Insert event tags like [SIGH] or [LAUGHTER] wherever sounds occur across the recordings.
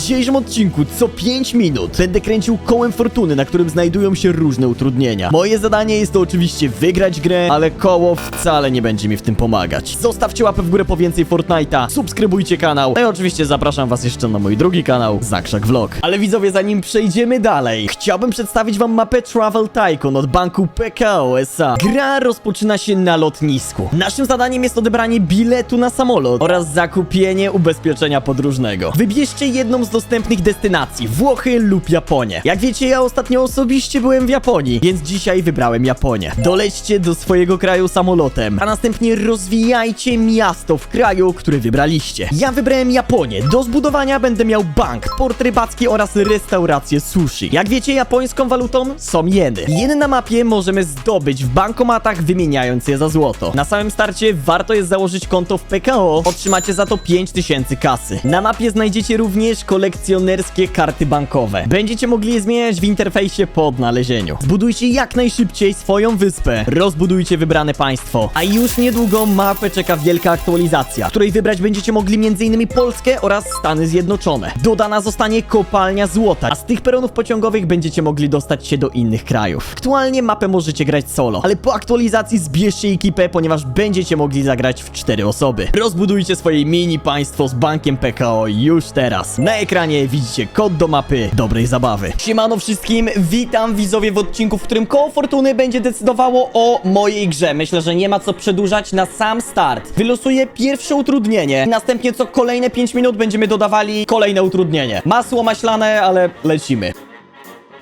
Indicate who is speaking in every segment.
Speaker 1: dzisiejszym odcinku co 5 minut będę kręcił kołem fortuny, na którym znajdują się różne utrudnienia. Moje zadanie jest to oczywiście wygrać grę, ale koło wcale nie będzie mi w tym pomagać. Zostawcie łapę w górę po więcej Fortnite'a, subskrybujcie kanał, no i oczywiście zapraszam was jeszcze na mój drugi kanał, Zakrzak Vlog. Ale widzowie, zanim przejdziemy dalej, chciałbym przedstawić wam mapę Travel Tycoon od banku PKO SA. Gra rozpoczyna się na lotnisku. Naszym zadaniem jest odebranie biletu na samolot oraz zakupienie ubezpieczenia podróżnego. Wybierzcie jedną z dostępnych destynacji, Włochy lub Japonię. Jak wiecie, ja ostatnio osobiście byłem w Japonii, więc dzisiaj wybrałem Japonię. Dolećcie do swojego kraju samolotem, a następnie rozwijajcie miasto w kraju, który wybraliście. Ja wybrałem Japonię. Do zbudowania będę miał bank, port rybacki oraz restaurację sushi. Jak wiecie, japońską walutą są jeny. Jeny na mapie możemy zdobyć w bankomatach, wymieniając je za złoto. Na samym starcie warto jest założyć konto w PKO, otrzymacie za to 5000 kasy. Na mapie znajdziecie również kolekcjonerskie karty bankowe. Będziecie mogli je zmieniać w interfejsie po odnalezieniu. Zbudujcie jak najszybciej swoją wyspę, rozbudujcie wybrane państwo, a już niedługo mapę czeka wielka aktualizacja, której wybrać będziecie mogli m.in. Polskę oraz Stany Zjednoczone. Dodana zostanie kopalnia złota, a z tych peronów pociągowych będziecie mogli dostać się do innych krajów. Aktualnie mapę możecie grać solo, ale po aktualizacji zbierzcie ekipę, ponieważ będziecie mogli zagrać w cztery osoby. Rozbudujcie swoje mini państwo z bankiem PKO już teraz. Na ekranie widzicie kod do mapy dobrej zabawy. Siemano wszystkim, witam widzowie w odcinku, w którym koło fortuny będzie decydowało o mojej grze. Myślę, że nie ma co przedłużać na sam start. Wylosuję pierwsze utrudnienie, następnie co kolejne 5 minut będziemy dodawali kolejne utrudnienie. Masło maślane, ale lecimy.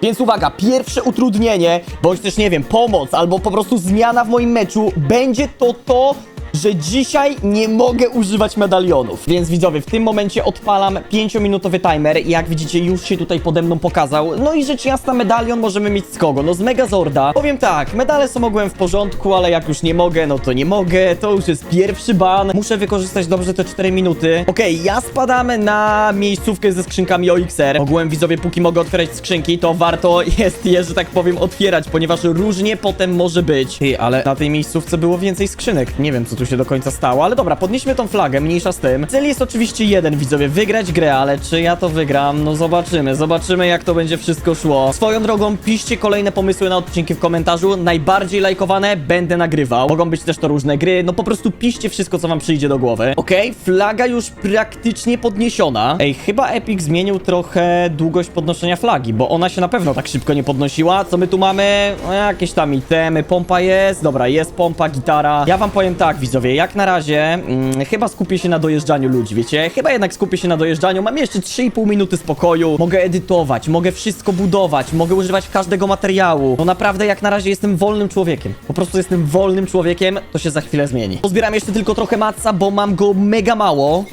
Speaker 1: Więc uwaga, pierwsze utrudnienie, bądź też nie wiem, pomoc albo po prostu zmiana w moim meczu będzie to to, że dzisiaj nie mogę używać medalionów. Więc widzowie, w tym momencie odpalam 5-minutowy timer i jak widzicie już się tutaj pode mną pokazał. No i rzecz jasna medalion możemy mieć z kogo? No z Megazorda. Powiem tak, medale są ogółem w porządku, ale jak już nie mogę, no to nie mogę. To już jest pierwszy ban. Muszę wykorzystać dobrze te 4 minuty. Okej, ja spadam na miejscówkę ze skrzynkami OXR. Ogółem widzowie, póki mogę otwierać skrzynki, to warto jest je, że tak powiem, otwierać, ponieważ różnie potem może być. Ty, ale na tej miejscówce było więcej skrzynek. Nie wiem, co tu się do końca stało, ale dobra, podnieśmy tą flagę, mniejsza z tym. Cel jest oczywiście jeden, widzowie, wygrać grę, ale czy ja to wygram? No zobaczymy, zobaczymy jak to będzie wszystko szło. Swoją drogą, piszcie kolejne pomysły na odcinki w komentarzu, najbardziej lajkowane będę nagrywał. Mogą być też to różne gry, no po prostu piszcie wszystko, co wam przyjdzie do głowy. Okej, flaga już praktycznie podniesiona. Ej, chyba Epic zmienił trochę długość podnoszenia flagi, bo ona się na pewno tak szybko nie podnosiła. Co my tu mamy? No, jakieś tam itemy, pompa jest, dobra, jest pompa, gitara. Ja wam powiem tak, widzowie, jak na razie mm, chyba skupię się na dojeżdżaniu ludzi, wiecie? Chyba jednak skupię się na dojeżdżaniu. Mam jeszcze 3,5 minuty spokoju. Mogę edytować, mogę wszystko budować, mogę używać każdego materiału. No naprawdę, jak na razie jestem wolnym człowiekiem. Po prostu jestem wolnym człowiekiem, to się za chwilę zmieni. Pozbieram jeszcze tylko trochę matca, bo mam go mega mało.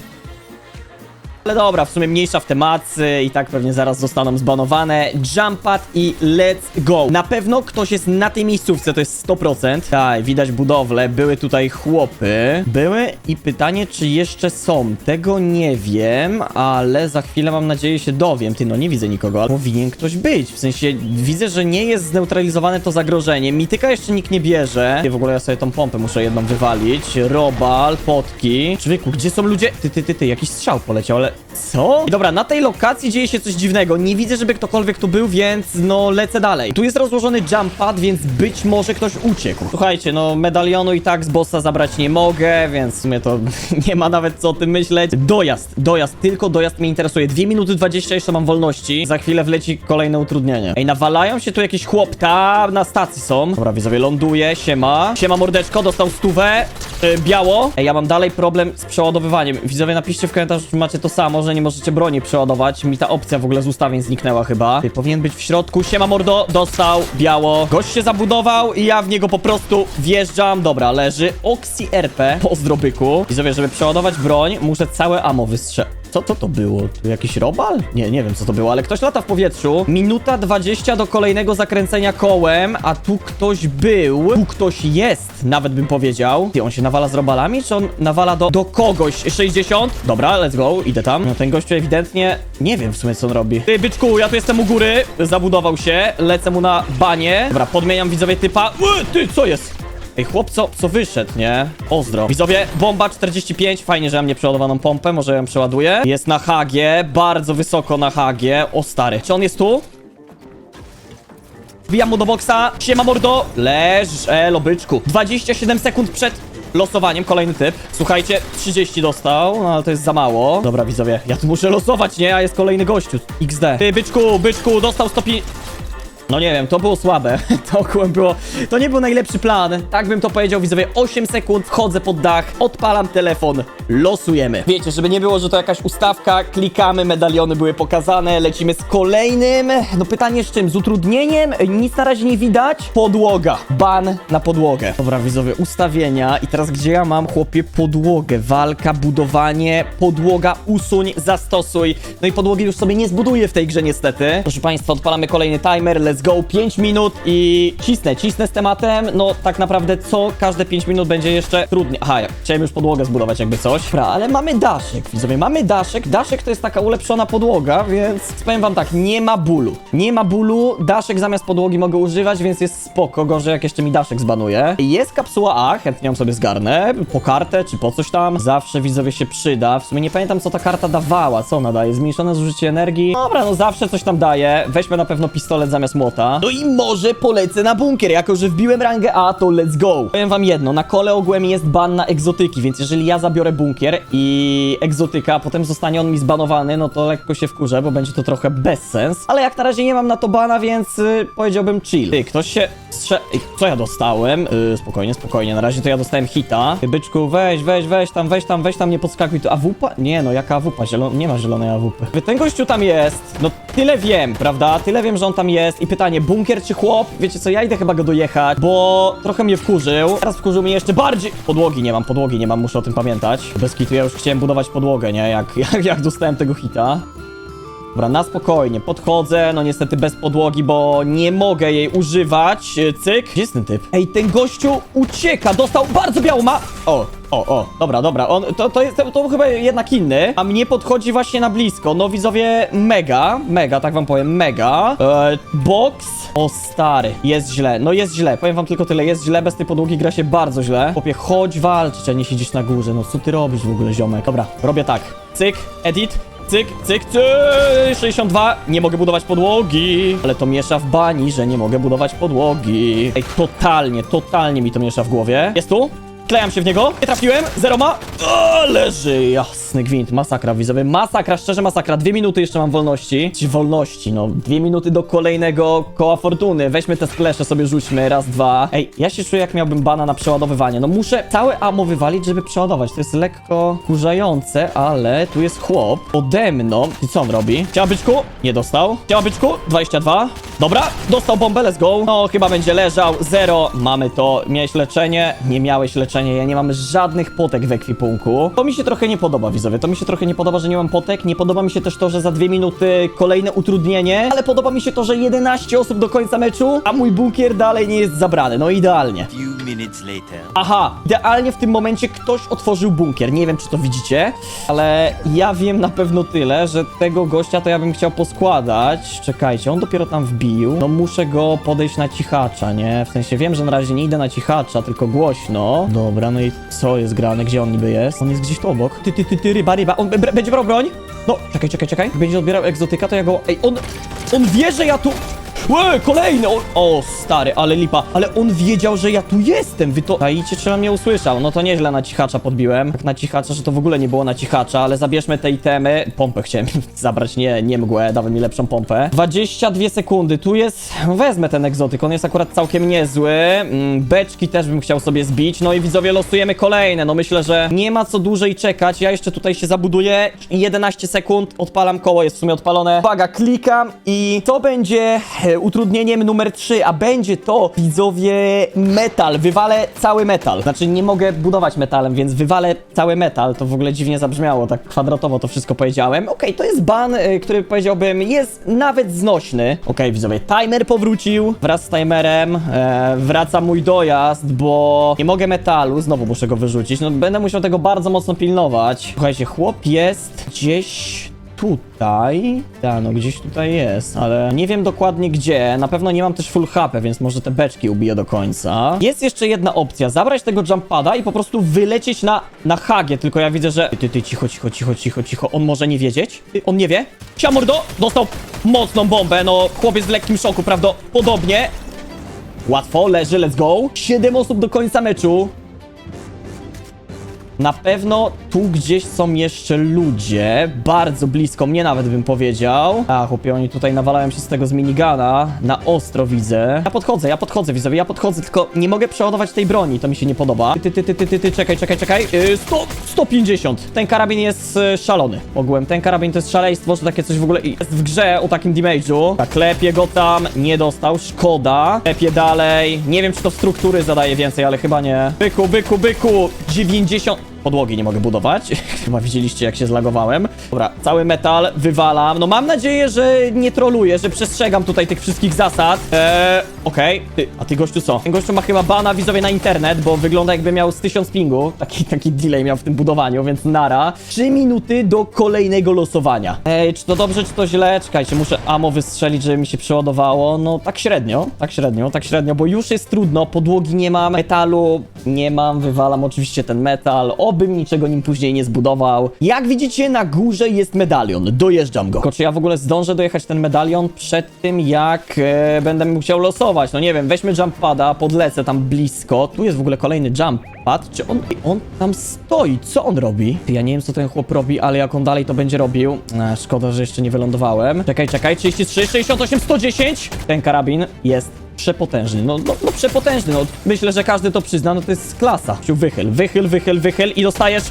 Speaker 1: Ale dobra, w sumie mniejsza w temacy i tak pewnie zaraz zostaną zbanowane. Jump pad i let's go. Na pewno ktoś jest na tej miejscówce, to jest 100%. Tak, widać budowlę, były tutaj chłopy. Były i pytanie, czy jeszcze są. Tego nie wiem, ale za chwilę mam nadzieję się dowiem. Ty, no nie widzę nikogo, ale powinien ktoś być. W sensie, widzę, że nie jest zneutralizowane to zagrożenie. Mityka jeszcze nikt nie bierze. Ty, w ogóle ja sobie tą pompę muszę jedną wywalić. Robal, potki. Człowieku, gdzie są ludzie? Ty, ty, ty, ty, jakiś strzał poleciał, ale co? Dobra, na tej lokacji dzieje się coś dziwnego. Nie widzę, żeby ktokolwiek tu był, więc no lecę dalej. Tu jest rozłożony jump pad, więc być może ktoś uciekł. Słuchajcie, no medalionu i tak z bossa zabrać nie mogę, więc w sumie to [LAUGHS] nie ma nawet co o tym myśleć. Dojazd, dojazd, tylko dojazd mnie interesuje. 2 minuty 20 jeszcze mam wolności. Za chwilę wleci kolejne utrudnienie. Ej, nawalają się tu jakieś chłop. Tam na stacji są. Dobra, widzowie, ląduje, siema. Siema mordeczko, dostał stówę. Yy, biało. Ej, ja mam dalej problem z przeładowywaniem. Widzowie, napiszcie w komentarzu, czy macie to samo, że nie możecie broni przeładować. Mi ta opcja w ogóle z ustawień zniknęła chyba. Ty, powinien być w środku. Siema mordo, dostał, biało. Gość się zabudował i ja w niego po prostu wjeżdżam. Dobra, leży. Oxy RP, pozdro byku. Widzowie, żeby przeładować broń, muszę całe ammo wystrzelić. Co to to było? Jakiś robal? Nie, nie wiem co to było, ale ktoś lata w powietrzu. Minuta 20 do kolejnego zakręcenia kołem, a tu ktoś był. Tu ktoś jest, nawet bym powiedział. Ty, on się nawala z robalami, czy on nawala do, do kogoś? 60? Dobra, let's go, idę tam. No ten gościu ewidentnie, nie wiem w sumie co on robi. Ty, byczku, ja tu jestem u góry. Zabudował się, lecę mu na banie. Dobra, podmieniam widzowie typa. Ły, ty, co jest? Ej, chłop, co, co wyszedł, nie? Pozdro. Widzowie, bomba 45, fajnie, że mam nieprzeładowaną pompę, może ją przeładuję. Jest na hagie, bardzo wysoko na hagie. O stary, czy on jest tu? Wbijam mu do boksa. Siema mordo. Leż, elo byczku. 27 sekund przed losowaniem. Kolejny typ. Słuchajcie, 30 dostał, no ale to jest za mało. Dobra, widzowie, ja tu muszę losować, nie? A jest kolejny gościu. XD. Ty, byczku, byczku, dostał 105... No nie wiem, to było słabe. [LAUGHS] To było. To nie był najlepszy plan. Tak bym to powiedział, widzowie. 8 sekund, wchodzę pod dach, odpalam telefon, losujemy. Wiecie, żeby nie było, że to jakaś ustawka, klikamy, medaliony były pokazane, lecimy z kolejnym. No pytanie z czym? Z utrudnieniem? Nic na razie nie widać. Podłoga. Ban na podłogę. Dobra, widzowie, ustawienia. I teraz gdzie ja mam, chłopie, podłogę? Walka, budowanie, podłoga, usuń, zastosuj. No i podłogi już sobie nie zbuduję w tej grze niestety. Proszę Państwa, odpalamy kolejny timer, go, 5 minut i cisnę, cisnę z tematem. No tak naprawdę co każde 5 minut będzie jeszcze trudniej. Aha, ja chciałem już podłogę zbudować jakby coś. Dobra, ale mamy daszek, widzowie, mamy daszek. Daszek to jest taka ulepszona podłoga, więc powiem Wam tak, nie ma bólu. Nie ma bólu, daszek zamiast podłogi mogę używać, więc jest spoko, gorzej jak jeszcze mi daszek zbanuje. Jest kapsuła A, chętnie ją sobie zgarnę, po kartę czy po coś tam. Zawsze widzowie się przyda. W sumie nie pamiętam co ta karta dawała, co ona daje, zmniejszone zużycie energii. Dobra, no zawsze coś tam daje. Weźmy na pewno pistolet zamiast młota. No i może polecę na bunkier, jako że wbiłem rangę A, to let's go. Powiem wam jedno, na kole ogółem jest ban na egzotyki, więc jeżeli ja zabiorę bunkier i egzotyka, a potem zostanie on mi zbanowany, no to lekko się wkurzę, bo będzie to trochę bez sens. Ale jak na razie nie mam na to bana, więc y, powiedziałbym chill. Ty, ktoś się strze... Co ja dostałem? Y, spokojnie, spokojnie, na razie to ja dostałem hita. Ty, byczku, weź, weź, weź tam, weź tam, weź tam, nie podskakuj tu. AWP? Nie no, jaka AWP? Zielo... Nie ma zielonej AWP. Ten gościu tam jest, no tyle wiem, prawda? Tyle wiem, że on tam jest i pytanie, bunkier czy chłop? Wiecie co, ja idę chyba go dojechać, bo trochę mnie wkurzył. Teraz wkurzył mnie jeszcze bardziej. Podłogi nie mam, podłogi nie mam, muszę o tym pamiętać. Bez kitu ja już chciałem budować podłogę, nie? Jak, [LAUGHS] jak, jak dostałem tego hita. Dobra, na spokojnie, podchodzę, no niestety bez podłogi, bo nie mogę jej używać. Cyk. Gdzie jest ten typ? Ej, ten gościu ucieka, dostał bardzo białą ma... O, o, o, dobra, dobra, on, to, to jest, to, to chyba jednak inny, a mnie podchodzi właśnie na blisko, no widzowie, mega, mega, tak wam powiem, mega. E, box, o stary, jest źle, no jest źle, powiem wam tylko tyle, jest źle, bez tej podłogi gra się bardzo źle. Chłopie, chodź walczyć, a nie siedzieć na górze, no co ty robisz w ogóle, ziomek? Dobra, robię tak, cyk, edit, Cyk, cyk, cyk, 62, nie mogę budować podłogi Ale to miesza w bani, że nie mogę budować podłogi Ej, totalnie, totalnie mi to miesza w głowie Jest tu? Klejam się w niego, nie trafiłem, zero ma. O, Leży, jasny gwint, masakra widzowie. Masakra, szczerze masakra, dwie minuty jeszcze mam wolności. Czy wolności, no, dwie minuty do kolejnego koła fortuny. Weźmy te splesze sobie rzućmy, raz, dwa. Ej, ja się czuję jak miałbym bana na przeładowywanie. No muszę całe ammo wywalić, żeby przeładować. To jest lekko kurzające, ale tu jest chłop Ode mną, i co on robi? Chciała byczku? Nie dostał. Chciała byczku? 22 Dobra, dostał bombę, let's go. No, chyba będzie leżał, zero. Mamy to, miałeś leczenie? Nie miałeś leczenia, ja nie mam żadnych potek w ekwipunku. To mi się trochę nie podoba, widzowie To mi się trochę nie podoba, że nie mam potek. Nie podoba mi się też to, że za dwie minuty kolejne utrudnienie Ale podoba mi się to, że 11 osób do końca meczu A mój bunkier dalej nie jest zabrany, no idealnie
Speaker 2: minutes later.
Speaker 1: Aha, idealnie w tym momencie ktoś otworzył bunkier. Nie wiem, czy to widzicie, ale ja wiem na pewno tyle, że tego gościa to ja bym chciał poskładać. Czekajcie, on dopiero tam wbił. No muszę go podejść na cichacza, nie? W sensie wiem, że na razie nie idę na cichacza, tylko głośno. Dobra, no i co jest grane? Gdzie on niby jest? On jest gdzieś tu obok. Ty, ty, ty, ty, ryba, ryba. On będzie brał broń? No, czekaj, czekaj, czekaj. Jak będzie odbierał egzotyka, to ja go... Ej, on... On wie, że ja tu... Łe, kolejny! On... O, stary, ale lipa. Ale on wiedział, że ja tu jestem. Wy to... Czaicie, czy on mnie usłyszał? No to nieźle na cichacza podbiłem. Tak na cichacza, że to w ogóle nie było na cichacza, ale zabierzmy te itemy. Pompę chciałem [LAUGHS] zabrać, nie, nie mgłę. Dawaj mi lepszą pompę. 22 sekundy. Tu jest... Wezmę ten egzotyk. On jest akurat całkiem niezły. Mm, Beczki też bym chciał sobie zbić. No i widzowie, losujemy kolejne. No myślę, że nie ma co dłużej czekać. Ja jeszcze tutaj się zabuduję. 11 sekund. Odpalam koło, jest w sumie odpalone. Uwaga, klikam i to będzie utrudnieniem numer 3, a będzie to, widzowie, metal. Wywalę cały metal. Znaczy, nie mogę budować metalem, więc wywalę cały metal. To w ogóle dziwnie zabrzmiało, tak kwadratowo to wszystko powiedziałem. Okej, to jest ban, e, który powiedziałbym jest nawet znośny. Okej, widzowie, timer powrócił. Wraz z timerem e, wraca mój dojazd, bo nie mogę metalu, znowu muszę go wyrzucić. No, będę musiał tego bardzo mocno pilnować. Słuchajcie, chłop jest gdzieś tutaj. Tak, no gdzieś tutaj jest, ale nie wiem dokładnie gdzie. Na pewno nie mam też full HP, więc może te beczki ubiję do końca. Jest jeszcze jedna opcja, zabrać tego jumpada i po prostu wylecieć na, na hagie, tylko ja widzę, że... Ty, ty, cicho, cicho, cicho, cicho, cicho. On może nie wiedzieć? Ty, on nie wie? Siamordo! Dostał mocną bombę, no chłopiec w lekkim szoku prawdopodobnie. Łatwo, leży, let's go. Siedem osób do końca meczu. Na pewno tu gdzieś są jeszcze ludzie, bardzo blisko mnie nawet bym powiedział. A, chłopie, oni tutaj nawalają się z tego z minigana, na ostro widzę. Ja podchodzę, ja podchodzę, widzowie, ja podchodzę, tylko nie mogę przeładować tej broni, to mi się nie podoba. Ty, ty, ty, ty, ty, ty czekaj, czekaj, czekaj. Yy, 100, 150. Ten karabin jest yy, szalony, ogółem. Ten karabin to jest szaleństwo, że takie coś w ogóle jest w grze o takim damage'u. Tak, klepię go tam, nie dostał, szkoda. Klepię dalej, nie wiem, czy to struktury zadaje więcej, ale chyba nie. Byku, byku, byku, 90... Podłogi nie mogę budować. [LAUGHS] Chyba widzieliście, jak się zlagowałem. Dobra, cały metal wywalam. No mam nadzieję, że nie troluję, że przestrzegam tutaj tych wszystkich zasad. Eee, okej. Ty, a ty gościu co? Ten gościu ma chyba bana widzowie na internet, bo wygląda jakby miał z 1000 pingu. Taki, taki delay miał w tym budowaniu, więc nara. 3 minuty do kolejnego losowania. Ej, czy to dobrze, czy to źle? Czekajcie, muszę ammo wystrzelić, żeby mi się przeładowało. No tak średnio, tak średnio, tak średnio, bo już jest trudno. Podłogi nie mam, metalu nie mam, wywalam oczywiście ten metal. Obym niczego nim później nie zbudował. Jak widzicie, na górze jest medalion. Dojeżdżam go. Tylko czy ja w ogóle zdążę dojechać ten medalion przed tym, jak e, będę musiał losować? No nie wiem, weźmy jump pada, podlecę tam blisko. Tu jest w ogóle kolejny jump pad. Czy on, on tam stoi? Co on robi? Ja nie wiem, co ten chłop robi, ale jak on dalej to będzie robił. E, szkoda, że jeszcze nie wylądowałem. Czekaj, czekaj, 33, 68, 110. Ten karabin jest przepotężny, no, no, no przepotężny, no myślę, że każdy to przyzna, no to jest klasa. Wychyl, wychyl, wychyl, wychyl i dostajesz...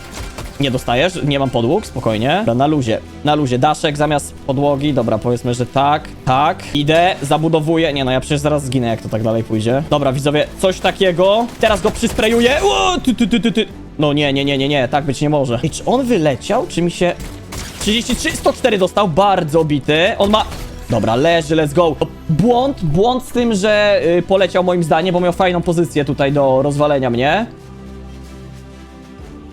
Speaker 1: Nie dostajesz, nie mam podłóg, spokojnie. Dobra, na luzie, na luzie, daszek zamiast podłogi, dobra, powiedzmy, że tak, tak. Idę, zabudowuję, nie no, ja przecież zaraz zginę, jak to tak dalej pójdzie. Dobra, widzowie, coś takiego, teraz go przysprejuję, o, ty, ty, ty, ty, ty. No nie, nie, nie, nie, nie, tak być nie może. Ej, czy on wyleciał, czy mi się... 33, 104 dostał, bardzo bity. On ma... Dobra, leży, let's go. Błąd, błąd z tym, że y, poleciał moim zdaniem, bo miał fajną pozycję tutaj do rozwalenia mnie.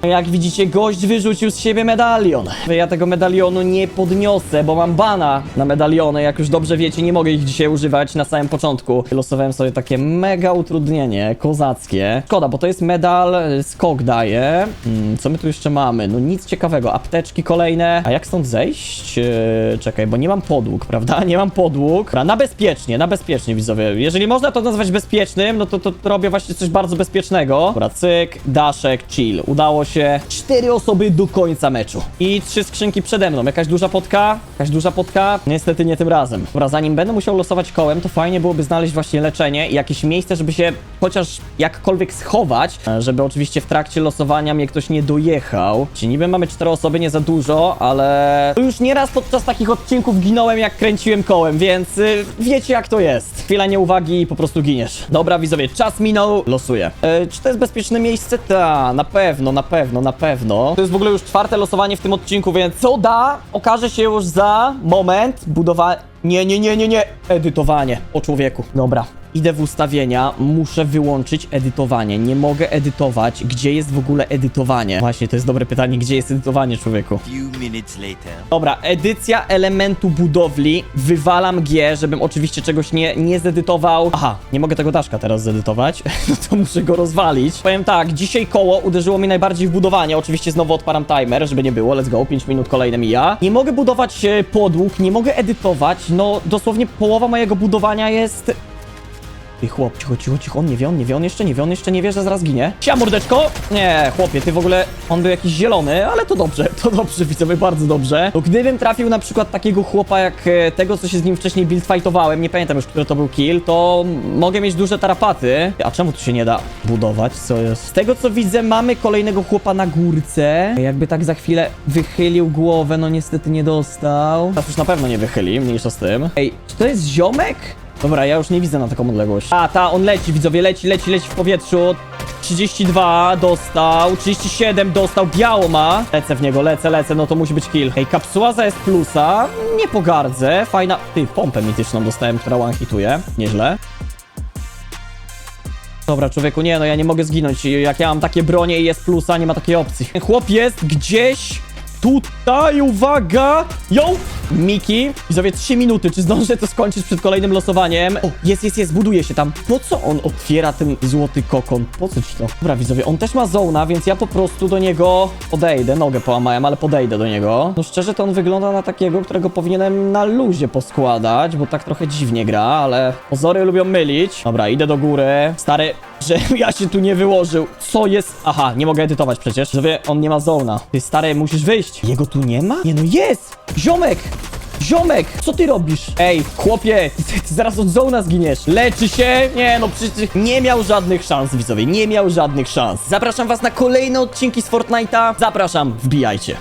Speaker 1: Jak widzicie, gość wyrzucił z siebie medalion. Ja tego medalionu nie podniosę, bo mam bana na medaliony. Jak już dobrze wiecie, nie mogę ich dzisiaj używać na samym początku. Losowałem sobie takie mega utrudnienie, kozackie. Szkoda, bo to jest medal, y, skok daje. Hmm, co my tu jeszcze mamy? No nic ciekawego. Apteczki kolejne. A jak stąd zejść? Yy, czekaj, bo nie mam podłóg, [LAUGHS] prawda? Nie mam podłóg. Dobra, na bezpiecznie, na bezpiecznie, widzowie. Jeżeli można to nazwać bezpiecznym, no to, to robię właśnie coś bardzo bezpiecznego. Dobra, cyk, daszek, chill. Udało się. Cztery osoby do końca meczu. I trzy skrzynki przede mną. Jakaś duża potka, jakaś duża potka. Niestety nie tym razem. Dobra, zanim będę musiał losować kołem, to fajnie byłoby znaleźć właśnie leczenie i jakieś miejsce, żeby się chociaż jakkolwiek schować, e, żeby oczywiście w trakcie losowania mnie ktoś nie dojechał. Czyli niby mamy cztery osoby, nie za dużo, ale już nieraz podczas takich odcinków ginąłem jak kręciłem kołem, więc y, wiecie jak to jest. Chwila nieuwagi i po prostu giniesz. Dobra, widzowie, czas minął, losuję. E, czy to jest bezpieczne miejsce? Ta, na pewno, na pewno, na pewno. To jest w ogóle już czwarte losowanie w tym odcinku, więc co da, okaże się już za moment budowa... Nie, nie, nie, nie, nie. Edytowanie. O człowieku. Dobra. Idę w ustawienia, muszę wyłączyć edytowanie. Nie mogę edytować. Gdzie jest w ogóle edytowanie? Właśnie, to jest dobre pytanie. Gdzie jest edytowanie, człowieku?
Speaker 2: Few minutes later.
Speaker 1: Dobra, edycja elementu budowli. Wywalam G, żebym oczywiście czegoś nie, nie zedytował. Aha, nie mogę tego daszka teraz zedytować. [LAUGHS] No to muszę go rozwalić. Powiem tak, dzisiaj koło uderzyło mi najbardziej w budowanie. Oczywiście znowu odparam timer, żeby nie było. Let's go, 5 minut kolejne mija. Nie mogę budować e, podłóg, nie mogę edytować. No, dosłownie połowa mojego budowania jest ty chłop, cicho, cicho, cicho, on nie wie, on nie wie, on jeszcze nie wie, on jeszcze nie wie, że zaraz ginie. Sia, mordeczko! Nie, chłopie, ty w ogóle, on był jakiś zielony, ale to dobrze, [LAUGHS] to dobrze, widzowie, bardzo dobrze. To gdybym trafił na przykład takiego chłopa jak e, tego, co się z nim wcześniej build fightowałem, nie pamiętam już, który to był kill, to mogę mieć duże tarapaty. A czemu tu się nie da budować, co jest? Z tego, co widzę, mamy kolejnego chłopa na górce. Jakby tak za chwilę wychylił głowę, no niestety nie dostał. Teraz już na pewno nie wychyli, mniejsza z tym. Ej, czy to jest ziomek? Dobra, ja już nie widzę na taką odległość. A, ta, on leci, widzowie, leci, leci, leci w powietrzu. 32 dostał, 37 dostał, biało ma. Lecę w niego, lecę, lecę, no to musi być kill. Ej, kapsuła za S plusa, nie pogardzę. Fajna, ty, pompę mityczną dostałem, która one hituje, nieźle. Dobra, człowieku, nie no, ja nie mogę zginąć. Jak ja mam takie bronie i jest plusa, nie ma takiej opcji. Chłop jest gdzieś tutaj, uwaga! Yo! Miki, widzowie, 3 minuty, czy zdążę to skończyć przed kolejnym losowaniem? O, jest, jest, jest, buduje się tam. Po co on otwiera ten złoty kokon? Po co ci to? Dobra, widzowie, on też ma zona, więc ja po prostu do niego podejdę. Nogę połamałem, ale podejdę do niego. No szczerze, to on wygląda na takiego, którego powinienem na luzie poskładać, bo tak trochę dziwnie gra, ale pozory lubią mylić. Dobra, idę do góry. Stary, [LAUGHS] że ja się tu nie wyłożył. Co jest? Aha, nie mogę edytować przecież. Widzowie, on nie ma zona. Ty, stary, musisz wyjść. Jego tu nie ma? Nie no, jest! Ziomek! Ziomek, co ty robisz? Ej, chłopie, ty, ty zaraz od zona zginiesz. Leczy się? Nie, no przecież nie miał żadnych szans, widzowie, nie miał żadnych szans. Zapraszam was na kolejne odcinki z Fortnite'a. Zapraszam, wbijajcie.